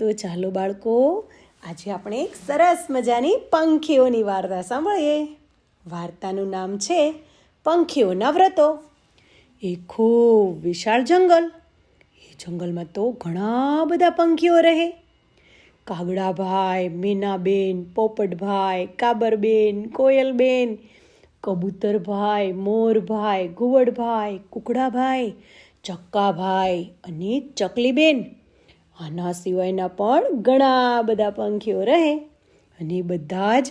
તો ચાલો બાળકો, આજે આપણે એક સરસ મજાની પંખીઓની વાર્તા સાંભળીએ. વાર્તાનું નામ છે પંખીઓના વ્રતો. એ ખૂબ વિશાળ જંગલ. એ જંગલમાં તો ઘણા બધા પંખીઓ રહે. કાગડાભાઈ, મીનાબેન, પોપટભાઈ, કાબરબેન, કોયલબેન, કબૂતરભાઈ, મોરભાઈ, ઘુવડભાઈ, કુકડાભાઈ, ચક્કાભાઈ અને ચકલીબેન. આના સિવાયના પણ ઘણા બધા પંખીઓ રહે અને બધા જ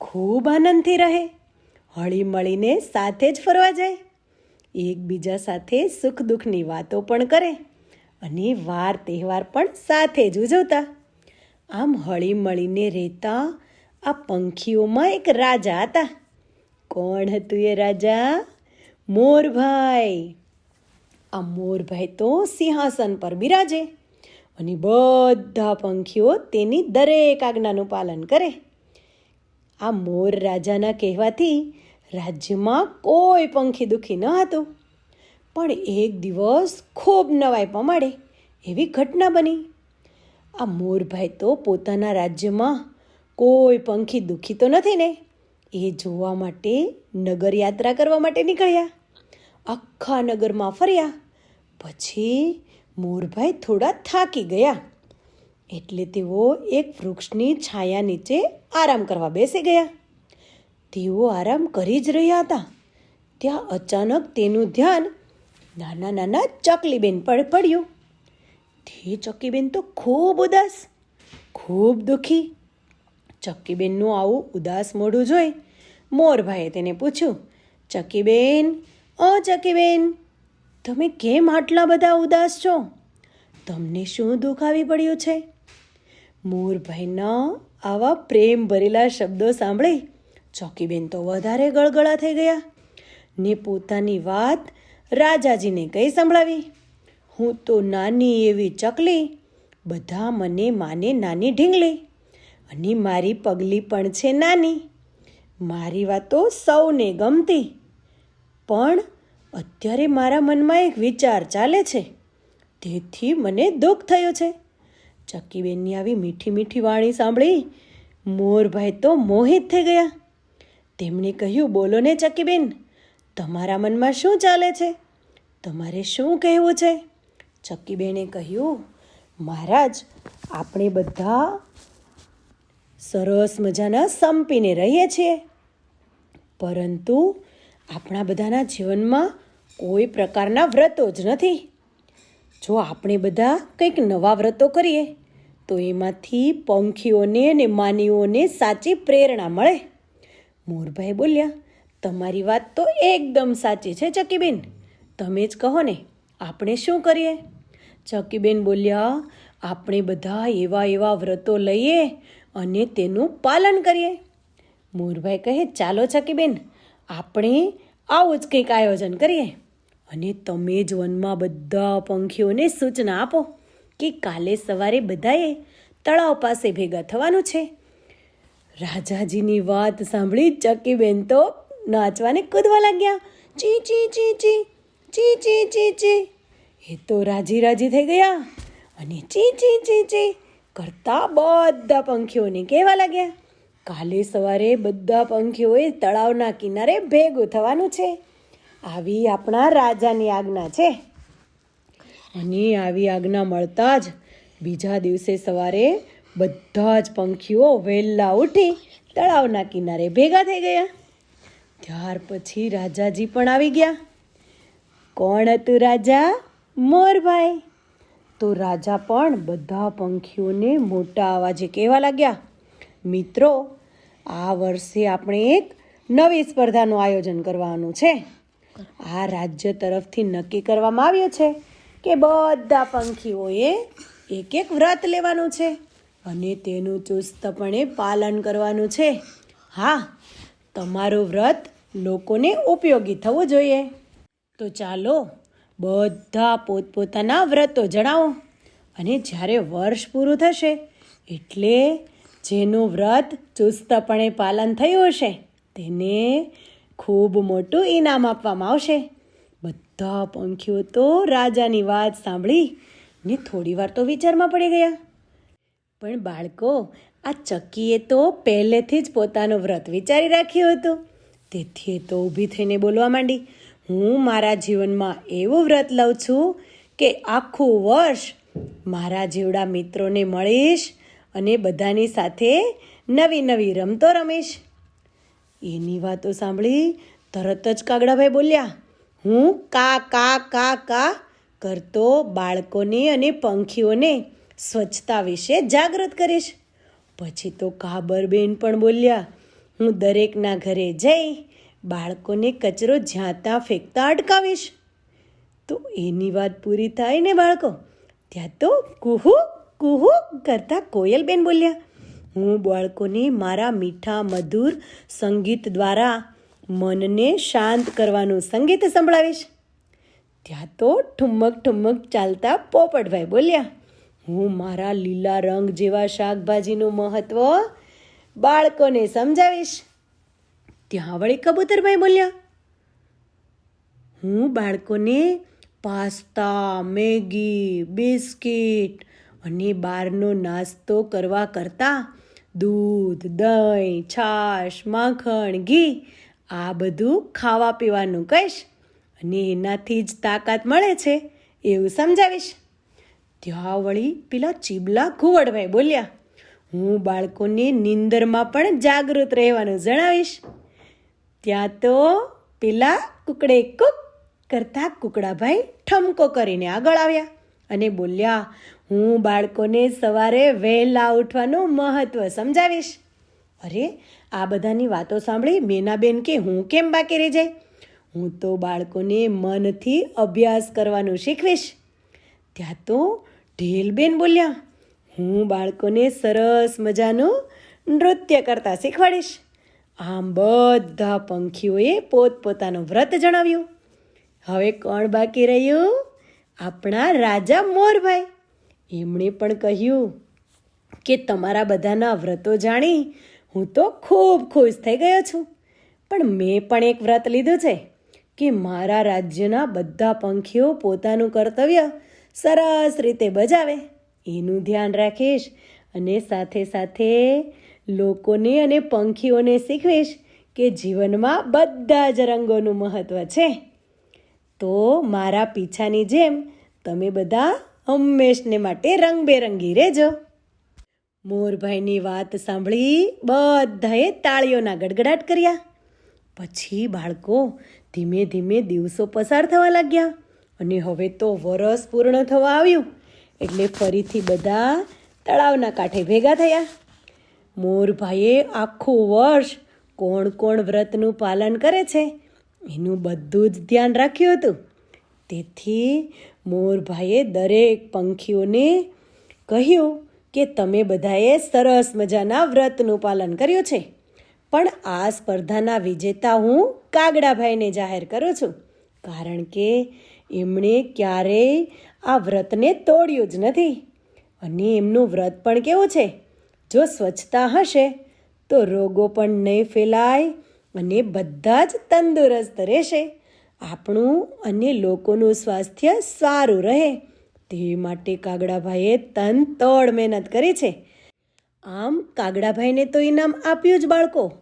ખૂબ આનંદથી રહે. હળી મળીને સાથે જ ફરવા જાય. એકબીજા સાથે સુખ દુઃખની વાતો પણ કરે અને વાર તહેવાર પણ સાથે જ ઉજવતા. આમ હળી મળીને રહેતા આ પંખીઓમાં એક રાજા હતા. કોણ હતું એ રાજા? મોરભાઈ. આ મોરભાઈ તો સિંહાસન પર બિરાજે. અને બધા પંખીઓ તેની દરેક આજ્ઞાનું પાલન કરે. આ મોર રાજાના કહેવાથી રાજ્યમાં કોઈ પંખી દુઃખી ન હતું. પણ એક દિવસ ખૂબ નવાઈ પમાડે એવી ઘટના બની. આ મોરભાઈ તો પોતાના રાજ્યમાં કોઈ પંખી દુઃખી તો નથી ને, એ જોવા માટે નગર યાત્રા કરવા માટે નીકળ્યા. આખા નગરમાં ફર્યા. પછી મોરભાઈ થોડા થાકી ગયા. એટલે તેઓ એક વૃક્ષની છાયા નીચે આરામ કરવા બેસી ગયા. તેઓ આરામ કરી જ રહ્યા હતા. ત્યાં અચાનક તેનું ધ્યાન નાના નાના ચકલીબેન પર પડ્યું. તે ચકીબેન તો ખૂબ ઉદાસ, ખૂબ દુઃખી. ચક્કીબેનનું આવું ઉદાસ મોઢું જોઈ મોરભાઈએ તેને પૂછ્યું ચકીબેન ઓ ચક્કીબેન તમે કેમ આટલા બધા ઉદાસ છો? તમને શું દુઃખ આવી પડ્યું છે? મોરભાઈના આવા પ્રેમ ભરેલા શબ્દો સાંભળી ચોકીબેન તો વધારે ગળગળા થઈ ગયા ને પોતાની વાત રાજાજીને કઈ સંભળાવી? હું તો નાની એવી ચકલી, બધા મને માને નાની ઢીંગલી અને મારી પગલી પણ છે નાની. મારી વાતો સૌને ગમતી. પણ અત્યારે મારા મનમાં એક વિચાર ચાલે છે. તેથી મને દુઃખ થયું છે. ચક્કીબેનની આવી મીઠી મીઠી વાણી સાંભળી મોરભાઈ તો મોહિત થઈ ગયા. તેમણે કહ્યું, બોલો ને ચક્કીબેન, તમારા મનમાં શું ચાલે છે? તમારે શું કહેવું છે? ચક્કીબેને કહ્યું, મહારાજ, આપણે બધા સરસ મજાના સંપીને રહીએ છીએ. પરંતુ આપણા બધાના જીવનમાં કોઈ પ્રકારના વ્રતો જ નથી. જો આપણે બધા કંઈક નવા વ્રતો કરીએ, તો એમાંથી પંખીઓને અને માનીઓને સાચી પ્રેરણા મળે. મોરભાઈ બોલ્યા, તમારી વાત તો એકદમ સાચી છે, ચકીબેન. તમે જ કહો ને, આપણે શું કરીએ? ચકીબેન બોલ્યા, આપણે બધા એવા એવા વ્રતો લઈએ અને તેનું પાલન કરીએ. મોરભાઈ કહે, ચાલો ચકીબેન, આપણે આવું જ કંઈક આયોજન કરીએ. અને તમે જ વનમાં બધા પંખીઓને સૂચના આપો કે કાલે સવારે બધાએ તળાવ પાસે ભેગા થવાનું છે. રાજાજીની વાત સાંભળી ચકીબેન તો નાચવાને કૂદવા લાગ્યા. ચી ચી ચી ચી ચી ચી ચી ચી. એ તો રાજી રાજી થઈ ગયા અને ચી ચી ચી ચી કરતા બધા પંખીઓને કહેવા લાગ્યા. કાલે સવારે બધા પંખીઓએ તળાવના કિનારે ભેગું થવાનું છે. આવી આપણા રાજાની આજ્ઞા છે. અને આવી આજ્ઞા મળતા જ બીજા દિવસે સવારે બધા જ પંખીઓ વહેલા ઉઠી તળાવના કિનારે ભેગા થઈ ગયા. ત્યાર પછી રાજાજી પણ આવી ગયા. કોણ હતું રાજા? મોરભાઈ. તો રાજા પણ બધા પંખીઓને મોટા અવાજે કહેવા લાગ્યા, મિત્રો, આ વર્ષે આપણે એક નવી સ્પર્ધાનું આયોજન કરવાનું છે. આ રાજ્ય તરફથી નક્કી કરવામાં આવ્યું છે કે બધા પંખીઓએ એક એક વ્રત લેવાનું છે અને તેનું ચુસ્તપણે પાલન કરવાનું છે. હા, તમારું વ્રત લોકોને ઉપયોગી થવું જોઈએ. તો ચાલો, બધા પોતપોતાના વ્રતો જણાવો. અને જ્યારે વર્ષ પૂરું થશે, એટલે જેનું વ્રત ચુસ્તપણે પાલન થયું હશે, તેને ખૂબ મોટું ઇનામ આપવામાં આવશે. બધા પંખીઓ તો રાજાની વાત સાંભળી ને થોડી વાર તો વિચારમાં પડી ગયા. પણ બાળકો, આ ચક્કીએ તો પહેલેથી જ પોતાનું વ્રત વિચારી રાખ્યું હતું. તેથી તો ઊભી થઈને બોલવા માંડી, હું મારા જીવનમાં એવું વ્રત લઉં છું કે આખું વર્ષ મારા જેવડા મિત્રોને મળીશ અને બધાની સાથે નવી નવી રમતો રમીશ. એની વાતો સાંભળી તરત જ કાગડાભાઈ બોલ્યા, હું કા કા કા કા કરતો બાળકોને અને પંખીઓને સ્વચ્છતા વિશે જાગૃત કરીશ. પછી તો કાબરબેન પણ બોલ્યા, હું દરેકના ઘરે જઈ બાળકોને કચરો જ્યાં ત્યાં ફેંકતા અટકાવીશ. તો એની વાત પૂરી થાય ને બાળકો, ત્યાં તો કુહુ કુહુ કરતા કોયલબેન બોલ્યા હું બાળકોને મારા મીઠા, મધુર સંગીત દ્વારા મનને શાંત કરવાનું સંગીત સંભળાવીશ. ત્યાં તો ઠુમક ઠુમક ચાલતા પોપટભાઈ બોલ્યા, હું મારા લીલા રંગ જેવા શાકભાજીનું મહત્વ બાળકોને સમજાવીશ. ત્યાં વળી કબૂતરભાઈ બોલ્યા, હું બાળકોને પાસ્તા, મેગી, બિસ્કિટ અને બહારનો નાસ્તો કરવા કરતાં દૂધ, દહીં, છાશ, માખણ, ઘી, આ બધું ખાવા પીવાનું કહીશ. અને એનાથી જ તાકાત મળે છે એવું સમજાવીશ. ત્યાં વળી પેલા ચીબલા ઘુવડભાઈ બોલ્યા, હું બાળકોને નિંદરમાં પણ જાગૃત રહેવાનું જણાવીશ. ત્યાં તો પેલા કુકડે કુક કરતા કુકડાભાઈ ઠમકો કરીને આગળ આવ્યા. અને બોલ્યા, હું બાળકોને સવારે વહેલા ઉઠવાનું મહત્વ સમજાવીશ. અરે, આ બધાની વાતો સાંભળી મેનાબેન કે હું કેમ બાકી રહી જાય? હું તો બાળકોને મનથી અભ્યાસ કરવાનું શીખવીશ. ત્યાં તો ઢેલબેન બોલ્યા, હું બાળકોને સરસ મજાનું નૃત્ય કરતા શીખવાડીશ. આમ બધા પંખીઓએ પોતપોતાનું વ્રત જણાવ્યું. હવે કોણ બાકી રહ્યું? આપણા રાજા મોરભાઈ. એમણે પણ કહ્યું કે તમારા બધાના વ્રતો જાણી હું તો ખૂબ ખુશ થઈ ગયો છું. પણ મેં પણ એક વ્રત લીધું છે કે મારા રાજ્યના બધા પંખીઓ પોતાનું કર્તવ્ય સરસ રીતે બજાવે. એનું ધ્યાન રાખીશ અને સાથે સાથે લોકોને અને પંખીઓને શીખવીશ કે જીવનમાં બધા જ રંગોનું મહત્ત્વ છે. તો મારા પીછાની જેમ તમે બધા હંમેશને માટે રંગબેરંગી રહેજો. મોરભાઈની વાત સાંભળી બધાએ તાળીઓના ગડગડાટ કર્યા. પછી બાળકો ધીમે ધીમે દિવસો પસાર થવા લાગ્યા અને હવે તો વરસ પૂર્ણ થવા આવ્યું એટલે ફરીથી બધા તળાવના કાંઠે ભેગા થયા. મોરભાઈએ આખું વર્ષ કોણ કોણ વ્રતનું પાલન કરે છે એનું બધું જ ધ્યાન રાખ્યું હતું. તેથી મોરભાઈએ દરેક પંખીઓને કહ્યું કે તમે બધાએ સરસ મજાના વ્રતનું પાલન કર્યું છે. પણ આ સ્પર્ધાના વિજેતા હું કાગડાભાઈને જાહેર કરું છું. કારણ કે એમણે ક્યારેય આ વ્રતને તોડ્યું જ નથી. અને એમનું વ્રત પણ કેવું છે? જો સ્વચ્છતા હશે, તો રોગો પણ નહીં ફેલાય અને બધા જ તંદુરસ્ત રહેશે. આપણું અને લોકોનું સ્વાસ્થ્ય સારું રહે. તે માટે કાગડાભાઈએ તન તોડ મહેનત કરી છે. આમ કાગડાભાઈને તો ઇનામ આપ્યું જ બાળકો.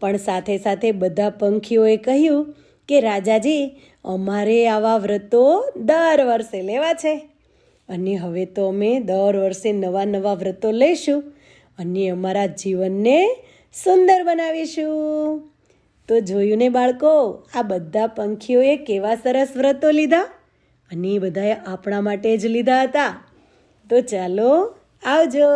પણ સાથે સાથે બધા પંખીઓએ કહ્યું કે, રાજાજી, અમારે આવા વ્રતો દર વર્ષે લેવા છે. અને હવે તો અમે દર વર્ષે નવા નવા વ્રતો લઈશું અને અમારા જીવનને સુંદર બનાવીશું. તો જોયું ને બાળકો, આ બધા પંખીઓએ કેવા સરસ વ્રતો લીધા? અને એ બધાએ આપણા માટે જ લીધા હતા. તો ચાલો, આવજો.